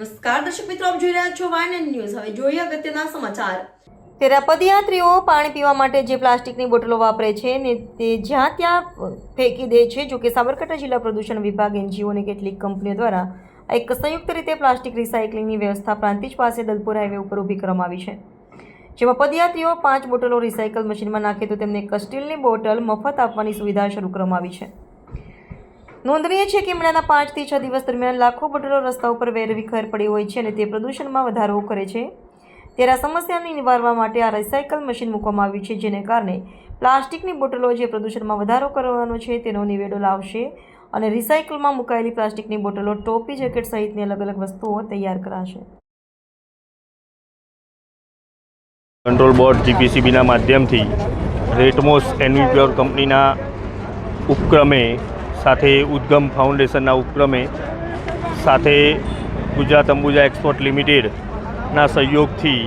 નમસ્કાર, દર્શક મિત્રો, આપ જોઈ રહ્યા છો એન્ડ ન્યૂઝ. હવે જોઈએ અગત્યના સમાચાર. તેરા પદયાત્રીઓ પાણી પીવા માટે જે પ્લાસ્ટિકની બોટલો વાપરે છે ને તે જ્યાં ત્યાં ફેંકી દે છે જો કે સાબરકાંઠા જિલ્લા પ્રદૂષણ વિભાગ, એનજીઓ કેટલીક કંપનીઓ દ્વારા એક સંયુક્ત રીતે પ્લાસ્ટિક રિસાયકલિંગની વ્યવસ્થા પ્રાંતિજ પાસે દલપુર હાઈવે ઉપર ઊભી કરવામાં આવી છે. જેમાં પદયાત્રીઓ પાંચ બોટલો રિસાયકલ મશીનમાં નાખે તો તેમને એક સ્ટીલની બોટલ મફત આપવાની સુવિધા શરૂ કરવામાં આવી છે. નોંધનીય છે કે મેળાના પાંચથી છ દિવસ દરમિયાન લાખો બટલો રસ્તા ઉપર વેરવિખેર પડી હોય છે અને તે પ્રદૂષણમાં વધારો કરે છે. ત્યારે આ સમસ્યાને નિવારવા માટે આ રિસાયકલ મશીન મૂકવામાં આવ્યું છે, જેને કારણે પ્લાસ્ટિકની બોટલો જે પ્રદૂષણમાં વધારો કરવાનો છે તેનો નિવેડો લાવશે અને રિસાયકલમાં મુકાયેલી પ્લાસ્ટિકની બોટલો, ટોપી, જેકેટ સહિતની અલગ અલગ વસ્તુઓ તૈયાર કરાશે. કંટ્રોલ બોર્ડ જીપીસીબીના માધ્યમથી રેટમોસ એન્વીપ્યોર કંપનીના ઉપક્રમે સાથે ઉદ્ગમ ફાઉન્ડેશનના ઉપક્રમે સાથે ગુજરાત અંબુજા એક્સપોર્ટ લિમિટેડના સહયોગથી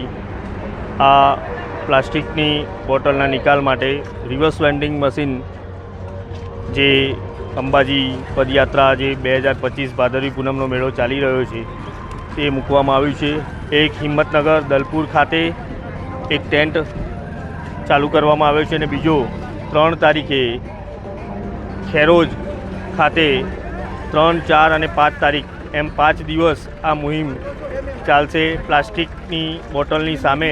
આ પ્લાસ્ટિકની બોટલના નિકાલ માટે રિવર્સ વેન્ડિંગ મશીન જે અંબાજી પદયાત્રા જે બે હજાર પચીસ ભાદરવી પૂનમનો મેળો ચાલી રહ્યો છે, તે મૂકવામાં આવ્યું છે. એક હિંમતનગર દલપુર ખાતે એક ટેન્ટ ચાલુ કરવામાં આવ્યો છે અને બીજો ત્રણ તારીખે ખેરોજ ખાતે ત્રણ, ચાર અને પાંચ તારીખ એમ પાંચ દિવસ આ મુહિમ ચાલશે. પ્લાસ્ટિકની બોટલની સામે,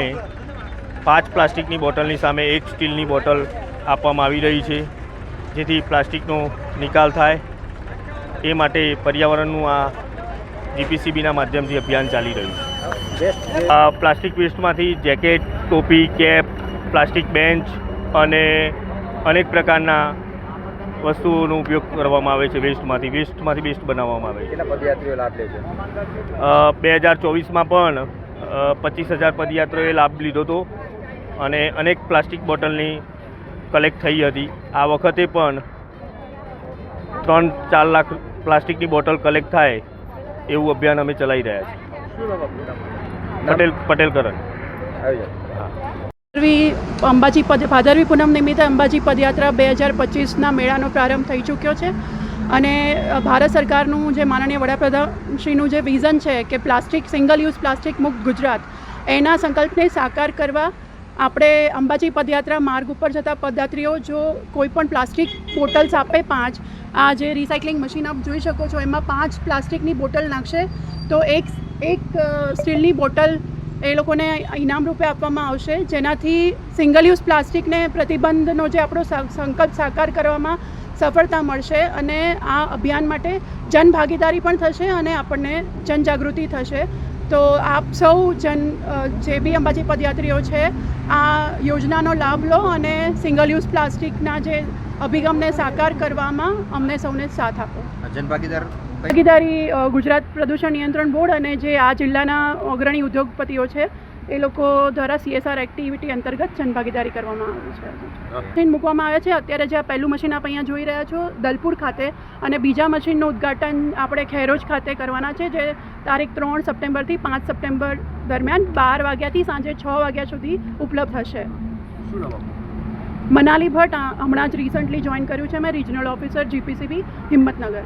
પાંચ પ્લાસ્ટિકની બોટલની સામે એક સ્ટીલની બોટલ આપવામાં આવી રહી છે, જેથી પ્લાસ્ટિકનો નિકાલ થાય. એ માટે પર્યાવરણનું આ જીપીસીબીના માધ્યમથી અભિયાન ચાલી રહ્યું છે. પ્લાસ્ટિક વેસ્ટમાંથી જેકેટ, ટોપી, કેપ, પ્લાસ્ટિક બેન્ચ અને અનેક પ્રકારના વસ્તુઓનો ઉપયોગ કરવામાં આવે છે વેસ્ટમાંથી. વેસ્ટમાંથી બેસ્ટ બનાવવામાં આવે છે. પદયાત્રીઓ લાભ લે છે? બે હજાર ચોવીસમાં પણ પચીસ હજાર પદયાત્રીઓએ લાભ લીધો હતો અને અનેક પ્લાસ્ટિક બોટલની કલેક્ટ થઈ હતી. આ વખતે પણ ત્રણ ચાર લાખ પ્લાસ્ટિકની બોટલ કલેક્ટ થાય એવું અભિયાન અમે ચલાવી રહ્યા છીએ? પટેલ પટેલ કરણ આવી જાઓ. અંબાજી પદ ભાદરવી પૂનમ નિમિત્તે અંબાજી પદયાત્રા બે હજાર પચીસના મેળાનો પ્રારંભ થઈ ચૂક્યો છે. અને ભારત સરકારનું જે માનનીય વડાપ્રધાનશ્રીનું જે વિઝન છે કે પ્લાસ્ટિક, સિંગલ યુઝ પ્લાસ્ટિક મુક્ત ગુજરાત, એના સંકલ્પને સાકાર કરવા આપણે અંબાજી પદયાત્રા માર્ગ ઉપર જતા પદયાત્રીઓ જો કોઈ પણ પ્લાસ્ટિક બોટલ્સ આપે પાંચ, આ જે રિસાયકલિંગ મશીન આપ જોઈ શકો છો, એમાં પાંચ પ્લાસ્ટિકની બોટલ નાખશે. તો એક એક સ્ટીલની બોટલ એ લોકોને ઇનામ રૂપે આપવામાં આવશે. જેનાથી સિંગલ યુઝ પ્લાસ્ટિકને પ્રતિબંધનો જે આપણો સંકલ્પ સાકાર કરવામાં સફળતા મળશે અને આ અભિયાન માટે જનભાગીદારી પણ થશે અને આપણને જનજાગૃતિ થશે. તો આપ સૌ જન જે બી અંબાજી પદયાત્રીઓ છે, આ યોજનાનો લાભ લો અને સિંગલ યુઝ પ્લાસ્ટિકના જે અભિગમને સાકાર કરવામાં અમને સૌને સાથ આપો. જનભાગીદાર ભાગીદારી ગુજરાત પ્રદૂષણ નિયંત્રણ બોર્ડ અને જે આ જિલ્લાના અગ્રણી ઉદ્યોગપતિઓ છે એ લોકો દ્વારા સીએસઆર એક્ટિવિટી અંતર્ગત જનભાગીદારી કરવામાં આવી છે. મશીન મૂકવામાં આવે છે. અત્યારે જે આ પહેલું મશીન આપ અહીંયા જોઈ રહ્યા છો દલપુર ખાતે અને બીજા મશીનનું ઉદ્ઘાટન આપણે ખેરોજ ખાતે કરવાના છે જે તારીખ ત્રણ સપ્ટેમ્બરથી પાંચ સપ્ટેમ્બર દરમિયાન બાર વાગ્યાથી સાંજે છ વાગ્યા સુધી ઉપલબ્ધ હશે? મનાલી ભટ્ટ હમણાં જ રિસન્ટલી જોઈન કર્યું છે મેં regional officer GPCB Himmatnagar.